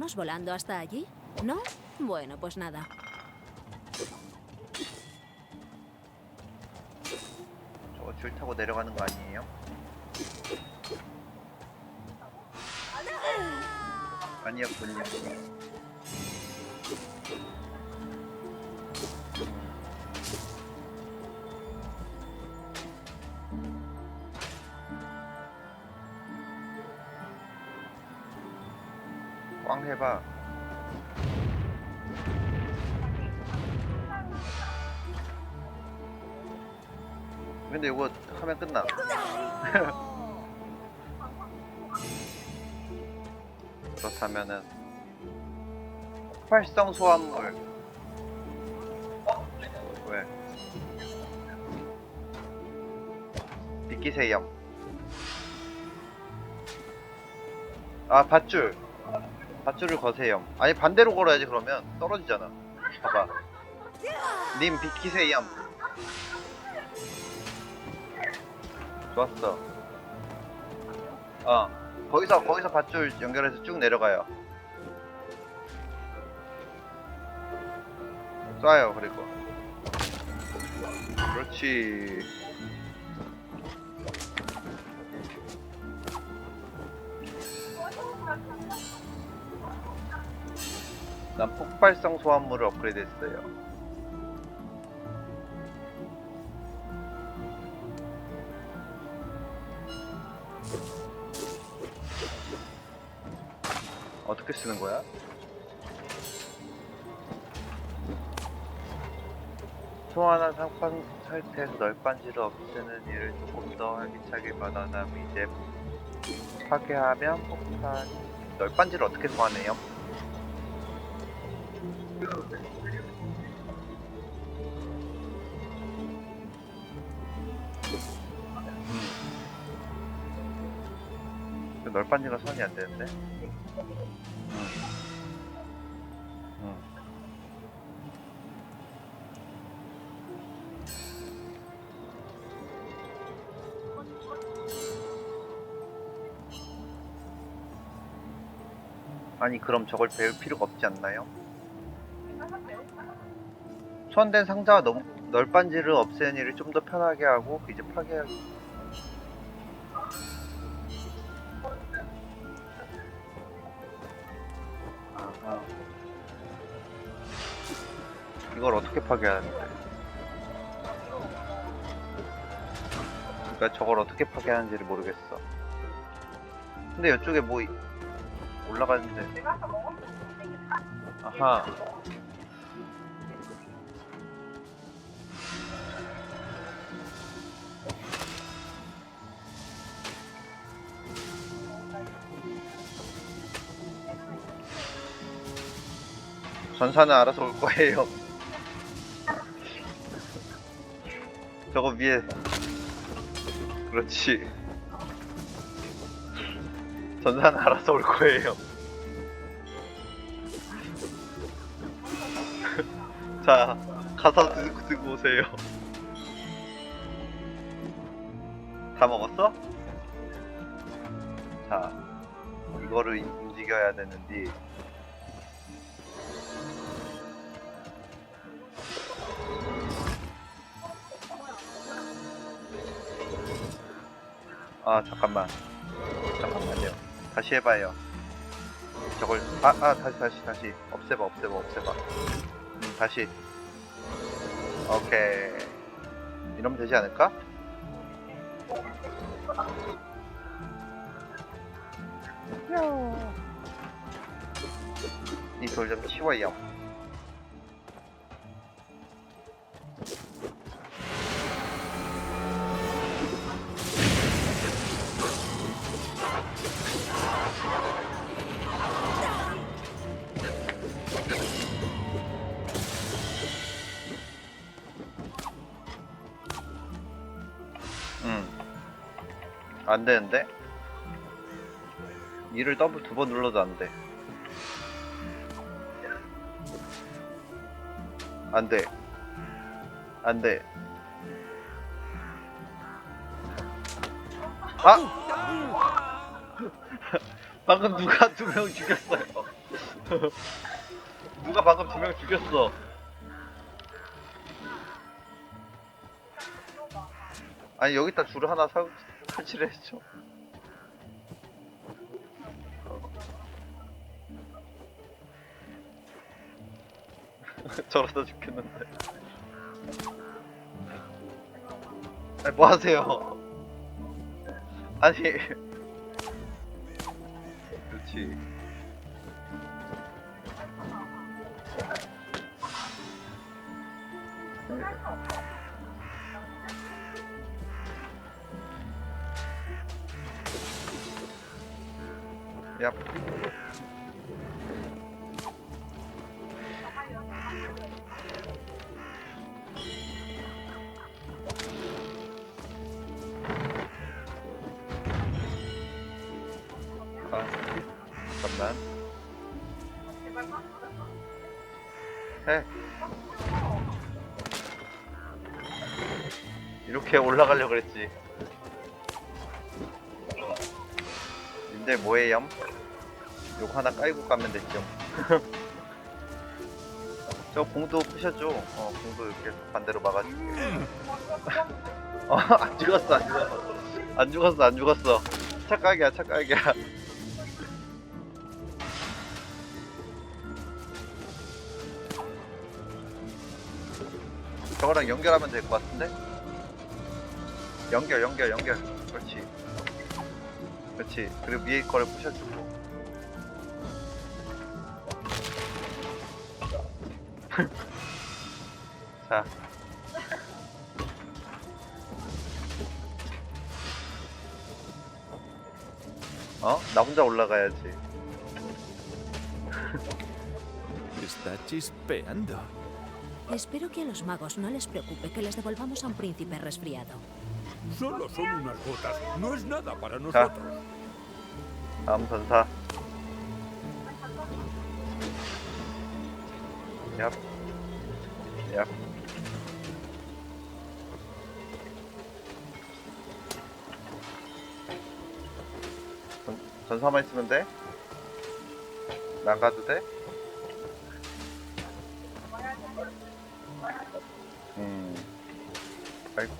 irnos volando hasta allí? ¿No? Bueno, pues nada. 저거 줄 타고 내려가는 거 아니에요? 아니었군요. 꽝 해봐. 근데 이거 하면 끝나. 그렇다면은 활성 소환물 왜? 미끼세염 아 밧줄 밧줄을 거세요 아니 반대로 걸어야지 그러면 떨어지잖아 봐봐 님 비키세염 좋았어 어 거기서 거기서 밧줄 연결해서 쭉 내려가요. 쏴요 그리고. 그렇지. 난 폭발성 소환물을 업그레이드했어요. 어떻게 쓰는 거야? 소환한 상판 상태에서 널빤지를 없애는 일을 조금 더 활기차게 받아담 이제 파괴하면 폭탄 널빤지를 어떻게 소환해요? 음. 그 널빤지가 소환이 안 되는데? 음. 음. 아니 그럼 저걸 배울 필요가 없지 않나요? 소환된 상자와 너무 널빤지를 없애는 일을 좀 더 편하게 하고 이제 파괴하기 아하. 이걸 어떻게 파괴하는데? 그러니까 저걸 어떻게 파괴하는지를 모르겠어. 근데 이쪽에 뭐 이- 올라가는데. 아하. 전사는 알아서 올 거예요. 저거 위에. 그렇지. 전사는 알아서 올 거예요. 자, 가서 드- 들고 오세요. 다 먹었어? 자, 이거를 움직여야 되는데. 아, 잠깐만. 잠깐만요. 다시 해봐요. 저걸, 아, 아, 다시, 다시, 다시. 없애봐, 없애봐, 없애봐. 음, 다시. 오케이. 이러면 되지 않을까? 이 돌 좀 치워요. 안 되는데? 이를 더블 두 번 눌러도 안 돼. 안 돼. 안 돼. 아! 방금 누가 두 명 죽였어요. 누가 방금 두 명 죽였어. 아니 여기다 줄 하나 사, 설치를 했죠. 저러다 죽겠는데. 아니 뭐 하세요? 아니. 그렇지. 야. 아, 잠깐만. 해. 이렇게 올라가려고 그랬지. 님들 뭐해요? 요거 하나 깔고 가면 됐죠. 저 공도 부셔줘. 어, 공도 이렇게 반대로 막아줄게. 어, 안 죽었어, 안 죽었어. 안 죽었어, 안 죽었어. 착각이야, 착각이야. 저거랑 연결하면 될 것 같은데? 연결, 연결, 연결. 그렇지. 그렇지. 그리고 위에 거를 부셔주고. 자. 어? 나 혼자 올라가야지. Está chispeando. Espero que a los magos no les preocupe que les devolvamos a un príncipe resfriado. Solo son unas gotas. No es nada para nosotros. 다음 전사. 얍. 얍. 전, 전사만 있으면 돼? 난 가도 돼? 음. 아이고.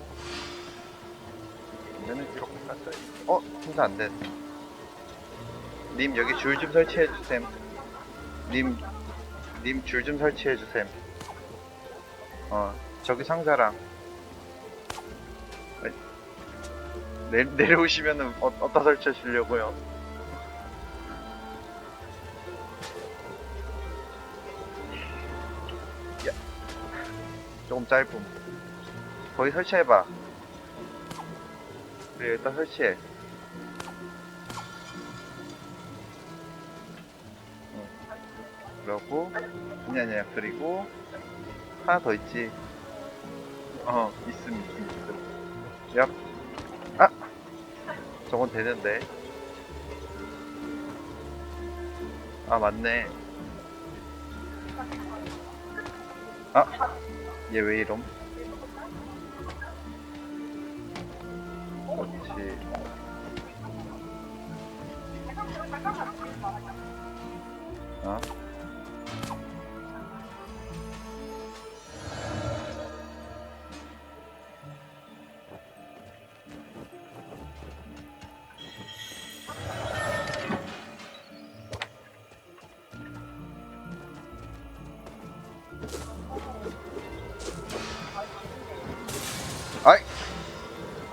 이제는 이렇게 갔다. 어? 생사 안 됐네. 님 여기 줄 좀 설치해 주셈. 님, 님 줄 좀 설치해 주셈. 어, 저기 상자랑. 아이, 내, 내려오시면은 어, 어디다 설치하시려고요? 야, 조금 짧음. 거기 설치해봐. 그래, 일단 설치해. 그러고 아니 아니야 그리고 하나 더 있지? 어 있음 있음 있음. 얍아! 저건 되는데. 아 맞네. 아얘 왜 이럼? 그렇지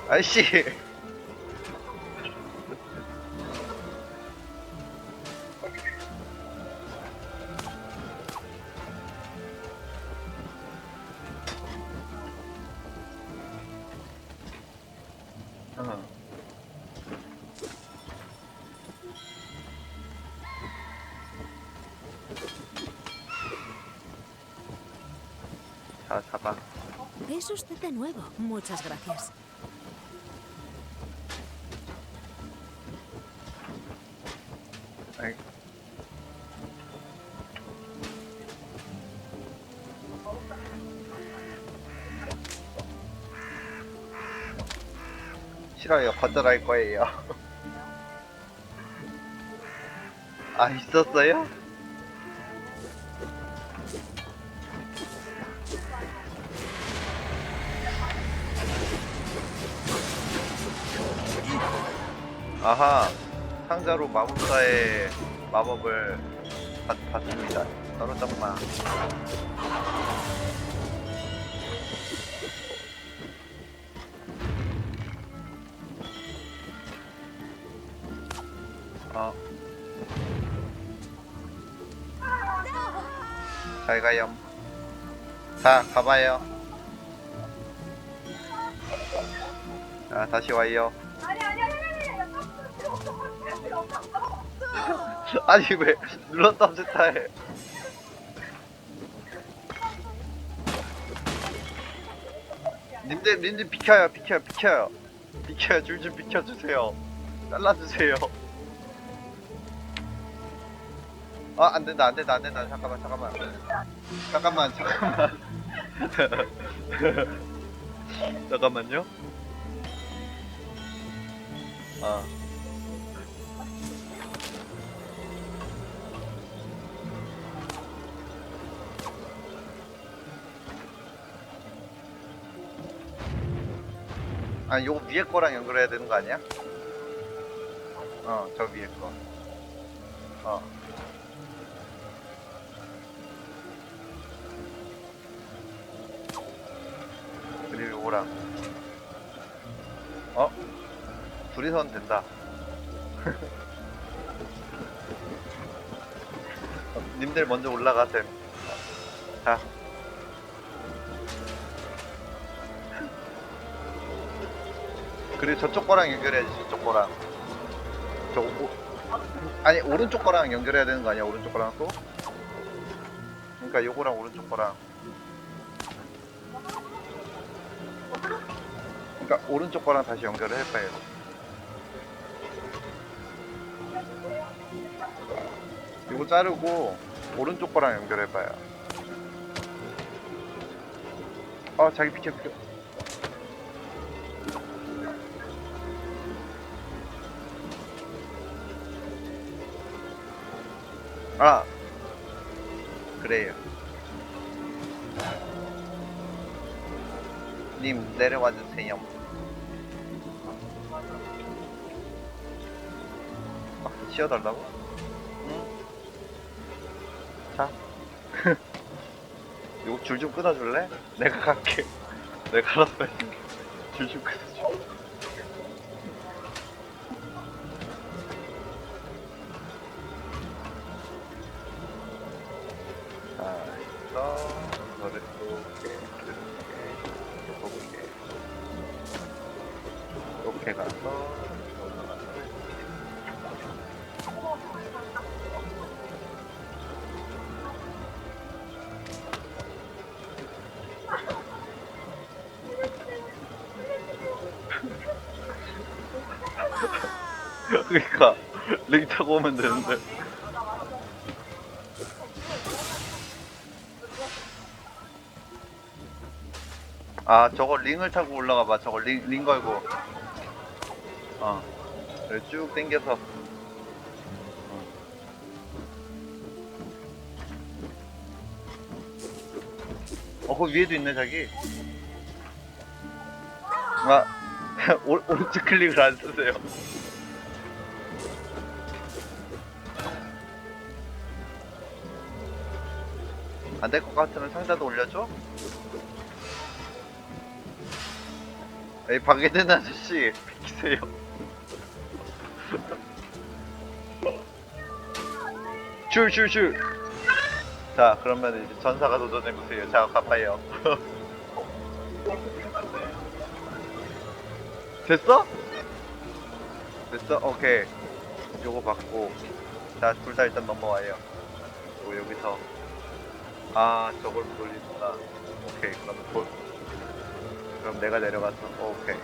아이씨 어. 자 잡아 Es usted de nuevo. Muchas gracias. 싫어요. 거절할 거예요. 아, 있었어요? 아하, 상자로 마법사의 마법을 받, 받습니다. 떨어졌구만. 잘 가요. 자, 가봐요. 자, 다시 와요. 아니, 왜, 눌렀다 없었다 해. 님들, 님들 비켜요, 비켜요, 비켜요. 비켜요, 줄 좀 비켜주세요. 잘라주세요. 아, 안 된다, 안 된다, 안 된다. 잠깐만, 잠깐만. 잠깐만, 잠깐만. 잠깐만요. 아. 아, 요거 위에 거랑 연결해야 되는 거 아니야? 어, 저 위에 거. 어. 요거랑 어? 둘이서는 된다. 어, 님들 먼저 올라가셈 자. 그리고 저쪽 거랑 연결해야지 저쪽 거랑. 저 오, 아니 오른쪽 거랑 연결해야 되는 거 아니야? 오른쪽 거랑 또? 그러니까 요거랑 오른쪽 거랑 그러니까 오른쪽 거랑 다시 연결을 해봐요. 이거 자르고 오른쪽 거랑 연결해봐요. 아 자기 비켜 비켜. 아 그래요. 님 내려와 주세요. 아, 쉬어달라고? 응. 자. 이거 줄 좀 끊어줄래? 내가 갈게. 내가 알아서 해줄게. 줄좀 끊어줘. 자, 이거, 이거를 또, 이렇게, 이렇게, 이렇게, 이렇게 가서, 그러니까 링 타고 오면 되는데. 아 저거 링을 타고 올라가 봐. 저거 링, 링 걸고. 어 그래, 쭉 당겨서. 어 거기 위에도 있네 자기. 아 오, 오른쪽 클릭을 안 쓰세요. 안 될 것 같으면 상자도 올려줘? 에이 방해된 아저씨 비키세요. 슈슈슈! 자 그러면 이제 전사가 도전해보세요. 자 가봐요 됐어? 됐어? 오케이. 요거 받고. 자 둘 다 일단 넘어와요. 그리고 여기서. 아 저걸 돌리구나. 오케이. 그럼 돌 그럼 내가 내려가서. 오케이